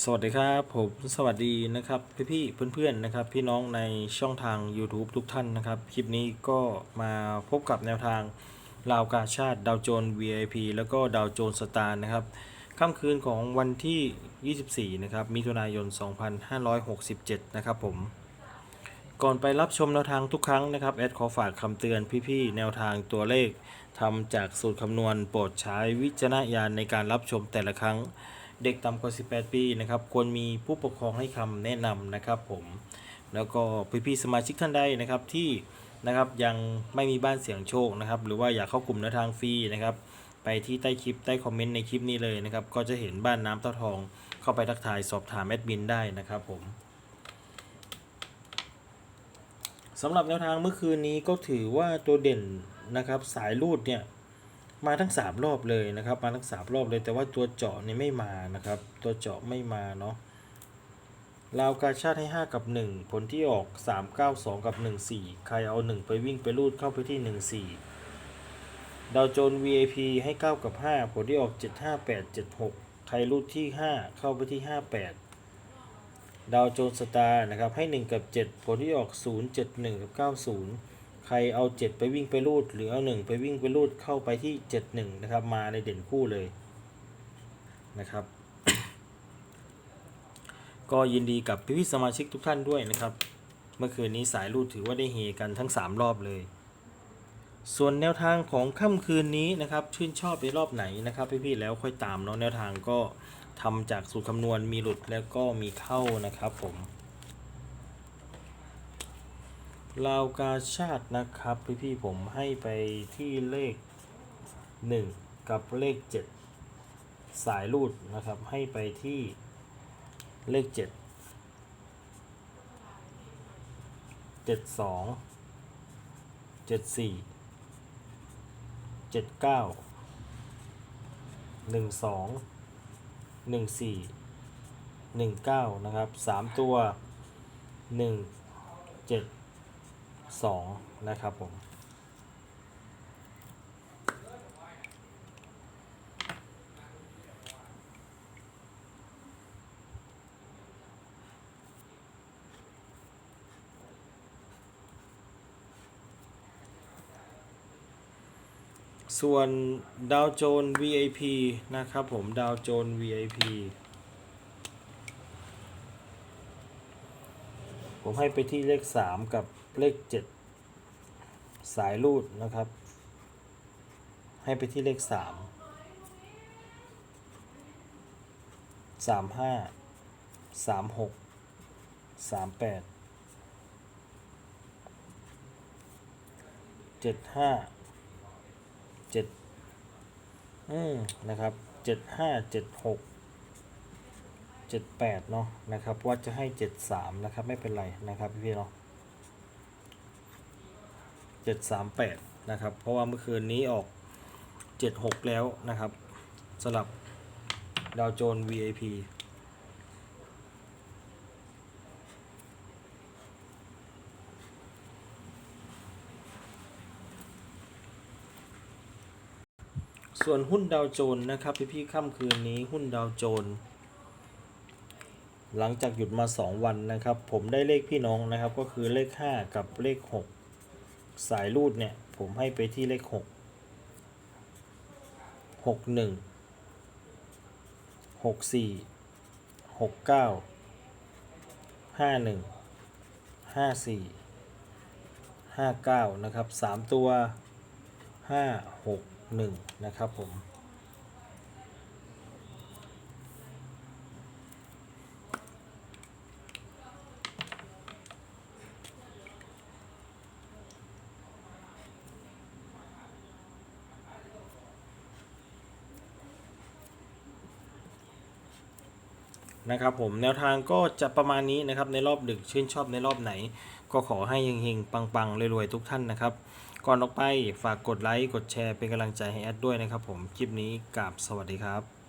สวัสดีครับผมสวัสดีนะครับพี่พี่ๆเพื่อนๆนะครับ พี่น้องในช่องทาง YouTube ทุกท่านนะครับ คลิปนี้ก็มาพบกับแนวทางลาวกาชาติดาวโจน VIP แล้วก็ดาวโจนสตาร์นะครับค่ำคืนของวันที่ 24 นะครับมิถุนายน 2567 นะครับผม ก่อนไปรับชมแนวทางทุกครั้งนะครับแอดขอฝากคำเตือนพี่ๆแนวทางตัวเลขทำจากสูตรคำนวณโปรดใช้วิจารณญาณในการรับชมแต่ละครั้ง เด็กต่ำกว่า 18 ปีนะครับควรมีผู้ปกครองให้คำแนะนำนะครับผมแล้วก็พี่ๆสมาชิกท่านใดนะครับที่นะครับยังไม่มีบ้านเสียงโชคนะครับ หรือว่าอยากเข้ากลุ่มแนวทางฟรีนะครับ ไปที่ใต้คลิปใต้คอมเมนต์ในคลิปนี้เลยนะครับ ก็จะเห็นบ้านน้ำเต้าทอง เข้าไปทักทายสอบถามแอดมินได้นะครับผมสำหรับแนวทางเมื่อคืนนี้ก็ถือว่าตัวเด่นนะครับ สายรูดเนี่ย มาทั้ง 3 รอบเลยนะครับ มาทั้ง 3 รอบเลย แต่ว่าตัวเจาะนี่ไม่มานะครับ ตัวเจาะไม่มาเนาะลาวกาชาติให้ 5 กับ 1 ผลที่ออก 3 9 2 กับ 1 4 ใครเอา 1 ไปวิ่งไปรูดเข้าไปที่ 1 4 ดาวโจน VIP ให้ 9 กับ 5 ผลที่ออก 7 5 8 7 6 ใครรูดที่ 5 เข้าไปที่ 58 ดาวโจนสตาร์นะครับให้ 1 กับ 7 ผลที่ออก 0 7 1 กับ 90 ใครเอา 7 ไปวิ่งไปรูด หรือเอา 1 ไปวิ่งไปรูดเข้าไปที่ 71 นะครับ มาในเด่นคู่เลยนะครับ ก็ยินดีกับพี่ๆสมาชิกทุกท่านด้วยนะครับ เมื่อคืนนี้สายรูดถือว่าได้เฮกันทั้ง 3 รอบเลย ส่วนแนวทางของค่ำคืนนี้นะครับ ชื่นชอบในรอบไหนนะครับ พี่ๆแล้วค่อยตามเนาะแนวทางก็ทำจากสูตรคำนวณมีหลุดแล้วก็มีเข้านะครับผม ลาวกาชาตินะครับ พี่พี่ผมให้ไปที่เลข 1 กับเลข 7 สายรูดนะครับ ให้ไปที่เลข 7 72 74 79 12 14 19 นะครับ 3 ตัว 1 7 สองนะครับผมส่วนดาวโจน VIP นะครับผมดาวโจน VIP ผมให้ไปที่เลข 3 กับเลข 7 สายรูดนะครับ ให้ไปที่เลข 3 3 5 3 6 3 8 7 5 7อืมนะครับ 7 5 7 6 78เนาะนะครับว่าจะให้ 73 นะครับ ไม่เป็นไรนะครับพี่ๆเนาะ738 นะครับ เพราะว่าเมื่อคืนนี้ออก 76 แล้วนะครับสำหรับดาวโจน VIP ส่วนหุ้นดาวโจนนะครับพี่ๆค่ำคืนนี้หุ้นดาวโจน หลังจากหยุดมา 2 วันนะครับ ผมได้เลขพี่น้องนะครับ ก็คือเลข 5 กับเลข 6 สายรูดเนี่ย ผมให้ไปที่เลข 6 6 1 6 4 6 9 5 1 5 4 5 9 นะครับ 3 ตัว 5 6 1 นะครับผม นะครับผมแนวทางก็จะประมาณนี้นะครับในรอบดึกชื่นชอบในรอบไหน ก็ขอให้เฮงๆปังๆรวยๆทุกท่านนะครับ ก่อนออกไปฝากกดไลค์กดแชร์เป็นกำลังใจให้แอดด้วยนะครับผมคลิปนี้กราบสวัสดีครับ